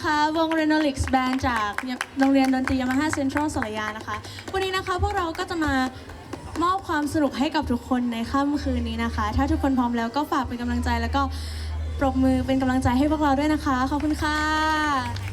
นะคะ วง r e n o l i x Band จากโรงเรียนดนตรียามาฮ่าเซ็นทรัลสระยานะคะ วันนี้นะคะพวกเราก็จะมามอบความสนุกให้กับทุกคนในค่ำคืนนี้นะคะ ถ้าทุกคนพร้อมแล้วก็ฝากเป็นกำลังใจแล้วก็ปรบมือเป็นกำลังใจให้พวกเราด้วยนะคะ ขอบคุณค่ะ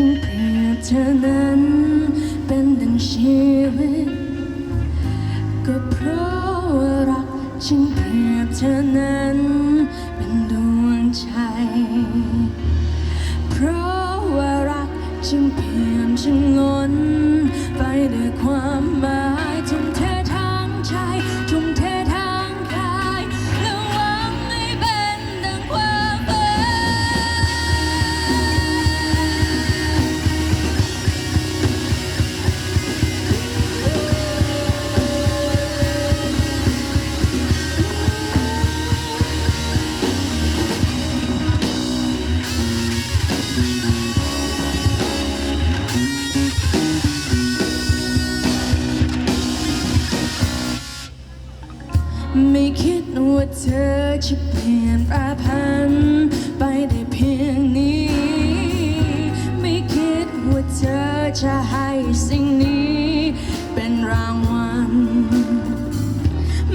ฉันเปรียบเธอนั้น เป็นดังชีวิต ก็เพราะว่ารักฉันเปรียบเธอนั้น เป็นดวงใจ เพราะว่ารักฉันเพียงฉันล้นไปด้วยความ ไม่คิดว่าเธอจะเปลี่ยนประพันไปได้เพียงนี้ ไม่คิดว่าเธอจะให้สิ่งนี้ เป็นรางวัล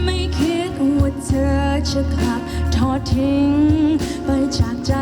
ไม่คิดว่าเธอจะกลับทอดทิ้งไปจากใจ